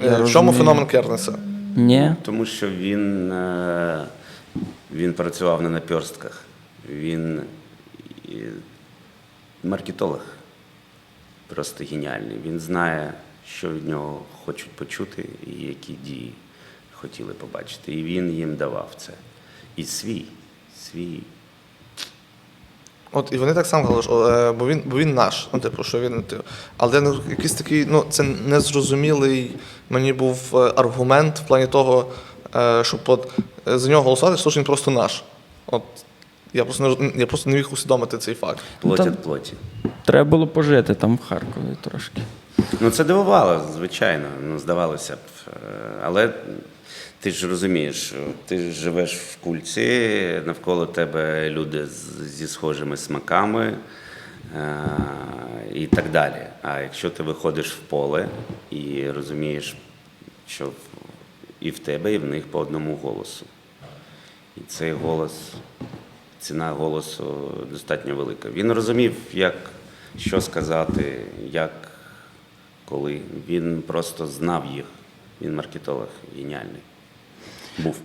Я Е, В чому розумію. феномен Кернеса? Ні. Тому що він, е, він працював на наперстках. Він і, маркетолог. Просто геніальний. Він знає, що від нього хочуть почути і які дії хотіли побачити. І він їм давав це. І свій, свій. От і вони так само говорили, що, е, бо він, бо він наш. Ну, типу, що він типу. Але ну, якийсь такий, ну, це незрозумілий мені був е, аргумент в плані того, е, щоб от, за нього голосувати, що він просто наш. От я просто не я просто не міг усвідомити цей факт. Плоть плоті. Треба було пожити там в Харкові трошки. Ну, це дивувало, звичайно. Ну, здавалося б. Але ти ж розумієш, ти живеш в кульці, навколо тебе люди зі схожими смаками е, і так далі. А якщо ти виходиш в поле і розумієш, що і в тебе, і в них по одному голосу. І цей голос, ціна голосу достатньо велика. Він розумів, як що сказати, як, коли. Він просто знав їх. Він маркетолог геніальний. Був.